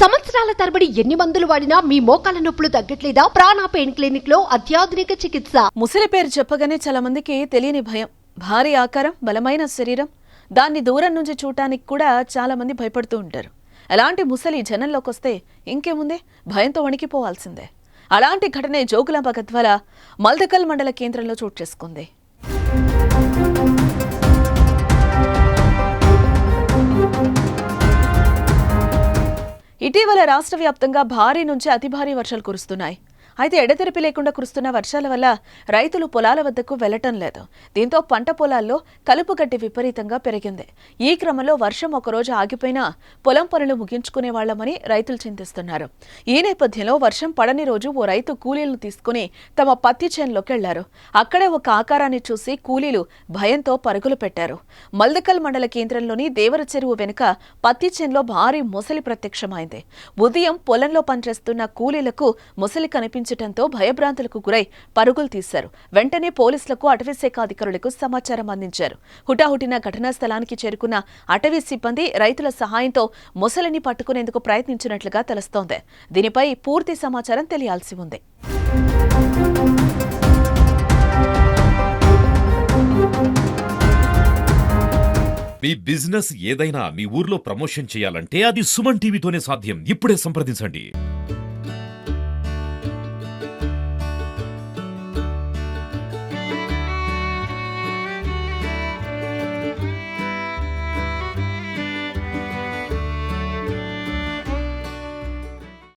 సంవత్సరాల తరబడి ఎన్ని మందులు వాడినా మీ మోకాల నొప్పులు తగ్గట్లేదా? ప్రాణ పెయిన్ క్లినిక్లో అత్యాధునిక చికిత్స. ముసలి పేరు చెప్పగానే చాలా మందికి తెలియని భయం. భారీ ఆకారం బలమైన శరీరం. దాన్ని దూరం నుంచి చూడటానికి కూడా చాలా మంది భయపడుతూ ఉంటారు. అలాంటి ముసలి జనంలోకి వస్తే ఇంకేముంది? భయంతో వణికిపోవాల్సిందే. అలాంటి ఘటనే జోగులాంబ గద్వాల మల్దకల్ మండల కేంద్రంలో చోటు చేసుకుంది. ఇటీవల రాష్ట్ర వ్యాప్తంగా భారీ నుంచి అతి భారీ వర్షాలు కురుస్తున్నాయి. అయితే ఎడతెరిపి లేకుండా కురుస్తున్న వర్షాల వల్ల రైతులు పొలాల వద్దకు వెళ్ళటం లేదు. దీంతో పంట పొలాల్లో కలుపు గడ్డి విపరీతంగా పెరిగింది. ఈ క్రమంలో వర్షం ఒకరోజు ఆగిపోయినా పొలం పనులు ముగించుకునే వాళ్ళమని రైతులు చింతిస్తున్నారు. ఈ నేపథ్యంలో వర్షం పడని రోజు ఓ రైతు కూలీలను తీసుకుని తమ పత్తి చేనులోకి వెళ్ళారు అక్కడే ఒక ఆకారాన్ని చూసి కూలీలు భయంతో పరుగులు పెట్టారు. మల్దకల్ మండల కేంద్రంలోని దేవర చెరువు వెనుక పత్తి చేనులో భారీ మొసలి ప్రత్యక్షమైంది. ఉదయం పొలంలో పనిచేస్తున్న కూలీలకు ముసలి మొసలి కనిపించడంతో భయభ్రాంతులకు గురై పరుగులు తీశారు. వెంటనే పోలీసులకు అటవీశాఖ అధికారులకు సమాచారం అందించారు. హుటాహుటిన ఘటనా స్థలానికి చేరుకున్న అటవీ సిబ్బంది రైతుల సహాయంతో మొసలిని పట్టుకునేందుకు ప్రయత్నించినట్లుగా తెలుస్తోంది. దీనిపై పూర్తి సమాచారం తెలియాల్సి ఉంది. మీ బిజినెస్ ఏదైనా మీ ఊర్లో ప్రమోషన్ చేయాలంటే అది సుమన్ టీవీతోనే సాధ్యం. ఇప్పుడే సంప్రదించండి.